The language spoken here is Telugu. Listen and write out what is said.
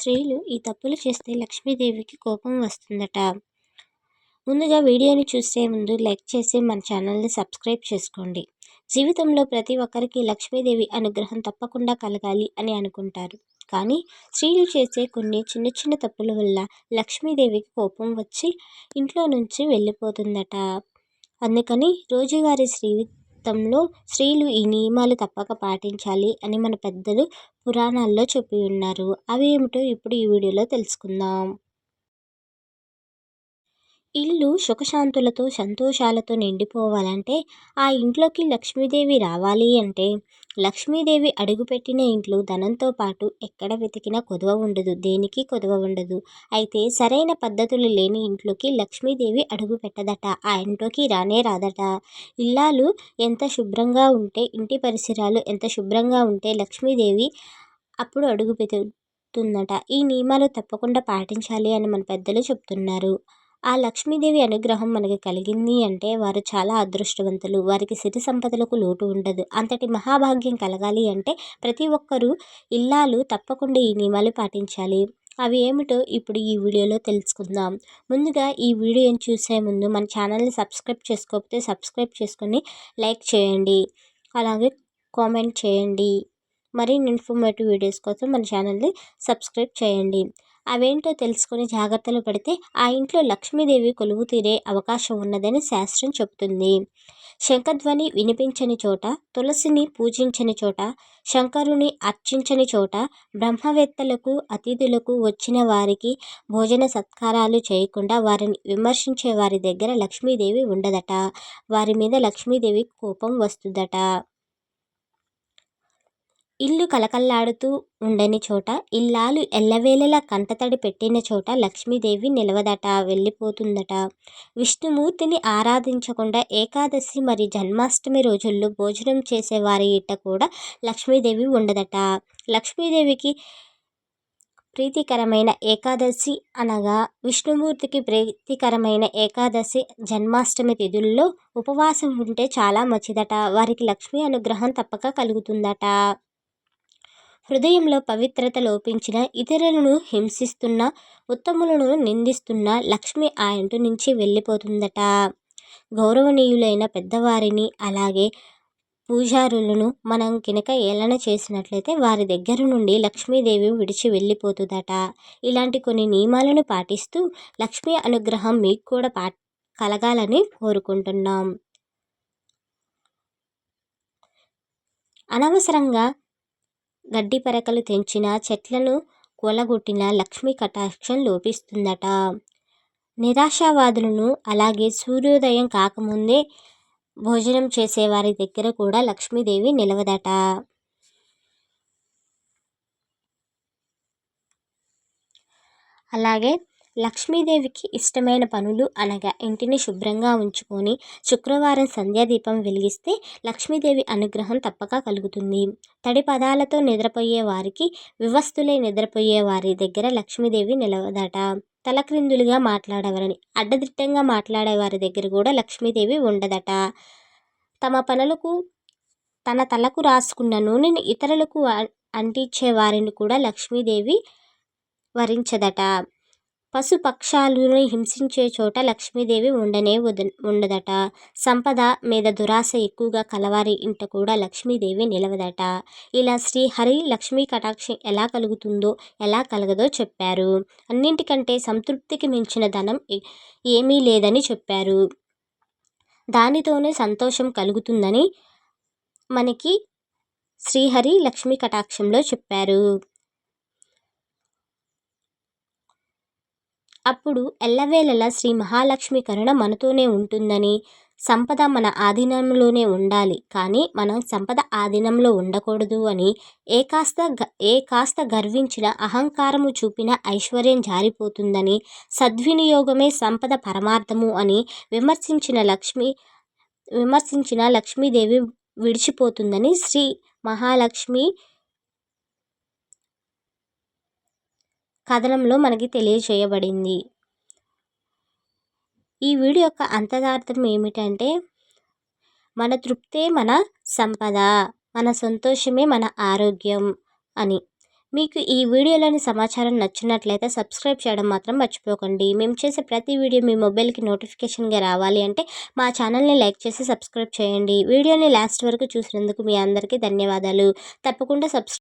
స్త్రీలు ఈ తప్పులు చేస్తే లక్ష్మీదేవికి కోపం వస్తుందట. ముందుగా వీడియోని చూసే ముందు లైక్ చేసి మన ఛానల్ని సబ్స్క్రైబ్ చేసుకోండి. జీవితంలో ప్రతి ఒక్కరికి లక్ష్మీదేవి అనుగ్రహం తప్పకుండా కలగాలి అని అనుకుంటారు. కానీ స్త్రీలు చేసే కొన్ని చిన్న చిన్న తప్పుల వల్ల లక్ష్మీదేవికి కోపం వచ్చి ఇంట్లో నుంచి వెళ్ళిపోతుందట. అందుకని రోజువారీ స్త్రీ మొత్తంలో స్త్రీలు ఈ నియమాలు తప్పక పాటించాలి అని మన పెద్దలు పురాణాల్లో చెప్పి ఉన్నారు. అవి ఏమిటో ఇప్పుడు ఈ వీడియోలో తెలుసుకుందాం. ఇల్లు సుఖశాంతులతో సంతోషాలతో నిండిపోవాలంటే ఆ ఇంట్లోకి లక్ష్మీదేవి రావాలి అంటే లక్ష్మీదేవి అడుగుపెట్టిన ఇంట్లో ధనంతో పాటు ఎక్కడ వెతికినా కొదవ ఉండదు దేనికి కొదవ ఉండదు. అయితే సరైన పద్ధతులు లేని ఇంట్లోకి లక్ష్మీదేవి అడుగు పెట్టదట ఆ ఇంట్లోకి రానే రాదట. ఇల్లాలు ఎంత శుభ్రంగా ఉంటే ఇంటి పరిసరాలు ఎంత శుభ్రంగా ఉంటే లక్ష్మీదేవి అప్పుడు అడుగు పెడుతుందట ఈ నియమాలు తప్పకుండా పాటించాలి అని మన పెద్దలు చెప్తున్నారు. ఆ లక్ష్మీదేవి అనుగ్రహం మనకి కలిగింది అంటే వారు చాలా అదృష్టవంతులు. వారికి సిరి సంపదలకు లోటు ఉండదు. అంతటి మహాభాగ్యం కలగాలి అంటే ప్రతి ఒక్కరూ ఇల్లాలు తప్పకుండా ఈ నియమాలు పాటించాలి. అవి ఏమిటో ఇప్పుడు ఈ వీడియోలో తెలుసుకుందాం. ముందుగా ఈ వీడియోని చూసే ముందు మన ఛానల్ని సబ్స్క్రైబ్ చేసుకోకపోతే సబ్స్క్రైబ్ చేసుకొని లైక్ చేయండి. అలాగే కామెంట్ చేయండి. మరిన్ని ఇన్ఫర్మేటివ్ వీడియోస్ కోసం మన ఛానల్ని సబ్స్క్రైబ్ చేయండి. అవేంటో తెలుసుకుని జాగ్రత్తలు పడితే ఆ ఇంట్లో లక్ష్మీదేవి కొలువు తీరే అవకాశం ఉన్నదని శాస్త్రం చెబుతుంది. శంఖధ్వని వినిపించని చోట తులసిని పూజించని చోట శంకరుని అర్చించని చోట బ్రహ్మవేత్తలకు అతిథులకు వచ్చిన వారికి భోజన సత్కారాలు చేయకుండా వారిని విమర్శించే వారి దగ్గర లక్ష్మీదేవి ఉండదట. వారి మీద లక్ష్మీదేవి కోపం వస్తుందట. ఇల్లు కలకల్లాడుతూ ఉండని చోట ఇల్లాలు ఎల్లవేళలా కంటతడి పెట్టిన చోట లక్ష్మీదేవి నిలవదట వెళ్ళిపోతుందట. విష్ణుమూర్తిని ఆరాధించకుండా ఏకాదశి మరి జన్మాష్టమి రోజుల్లో భోజనం చేసే వారి ఇట్ట కూడా లక్ష్మీదేవి ఉండదట. లక్ష్మీదేవికి ప్రీతికరమైన ఏకాదశి అనగా విష్ణుమూర్తికి ప్రీతికరమైన ఏకాదశి జన్మాష్టమి తిథుల్లో ఉపవాసం ఉంటే చాలా మంచిదట. వారికి లక్ష్మీ అనుగ్రహం తప్పక కలుగుతుందట. హృదయంలో పవిత్రత లోపించిన ఇతరులను హింసిస్తున్న ఉత్తములను నిందిస్తున్న లక్ష్మి ఆ ఇంటి నుంచి వెళ్ళిపోతుందట. గౌరవనీయులైన పెద్దవారిని అలాగే పూజారులను మనం కనుక ఏలన చేసినట్లయితే వారి దగ్గర నుండి లక్ష్మీదేవి విడిచి వెళ్ళిపోతుందట. ఇలాంటి కొన్ని నియమాలను పాటిస్తూ లక్ష్మీ అనుగ్రహం మీకు కూడా పా కలగాలని కోరుకుంటున్నాం. అనవసరంగా గడ్డి పరకలు తెంచిన చెట్లను కూలగొట్టిన లక్ష్మీ కటాక్షం లోపిస్తుందట. నిరాశావాదులను అలాగే సూర్యోదయం కాకముందే భోజనం చేసేవారి దగ్గర కూడా లక్ష్మీదేవి నిలవదట. అలాగే లక్ష్మీదేవికి ఇష్టమైన పనులు అనగా ఇంటిని శుభ్రంగా ఉంచుకొని శుక్రవారం సంధ్యాదీపం వెలిగిస్తే లక్ష్మీదేవి అనుగ్రహం తప్పక కలుగుతుంది. తడి పదాలతో నిద్రపోయే వారికి వివస్తులై నిద్రపోయే వారి దగ్గర లక్ష్మీదేవి నిలవదట. తలక్రిందులుగా మాట్లాడేవారని అడ్డదిట్టంగా మాట్లాడే వారి దగ్గర కూడా లక్ష్మీదేవి ఉండదట. తమ పనులకు తన తలకు రాసుకున్న నూనెని ఇతరులకు అంటించే వారిని కూడా లక్ష్మీదేవి వరించదట. పశుపక్షాలను హింసించే చోట లక్ష్మీదేవి ఉండనే ఉండదట. సంపద మీద దురాశ ఎక్కువగా కలవారి ఇంట కూడా లక్ష్మీదేవి నిలవదట. ఇలా శ్రీహరి లక్ష్మీ కటాక్షం ఎలా కలుగుతుందో ఎలా కలగదో చెప్పారు. అన్నింటికంటే సంతృప్తికి మించిన ధనం ఏమీ లేదని చెప్పారు. దానితోనే సంతోషం కలుగుతుందని మనకి శ్రీహరి లక్ష్మీ కటాక్షంలో చెప్పారు. అప్పుడు ఎల్లవేళలా శ్రీ మహాలక్ష్మి కరుణ మనతోనే ఉంటుందని సంపద మన ఆధీనంలోనే ఉండాలి. కానీ మనం సంపద ఆధీనంలో ఉండకూడదు అని ఏ కాస్త ఏ కాస్త గర్వించిన అహంకారము చూపిన ఐశ్వర్యం జారిపోతుందని సద్వినియోగమే సంపద పరమార్థము అని విమర్శించిన లక్ష్మి విమర్శించిన లక్ష్మీదేవి విడిచిపోతుందని శ్రీ మహాలక్ష్మి కథనంలో మనకి తెలియచేయబడింది ఈ వీడియో యొక్క అంతదార్థం ఏమిటంటే మన తృప్తే మన సంపద మన సంతోషమే మన ఆరోగ్యం అని. మీకు ఈ వీడియోలోని సమాచారం నచ్చినట్లయితే సబ్స్క్రైబ్ చేయడం మాత్రం మర్చిపోకండి. మేము చేసే ప్రతి వీడియో మీ మొబైల్కి నోటిఫికేషన్గా రావాలి అంటే మా ఛానల్ని లైక్ చేసి సబ్స్క్రైబ్ చేయండి. వీడియోని లాస్ట్ వరకు చూసినందుకు మీ అందరికీ ధన్యవాదాలు. తప్పకుండా సబ్స్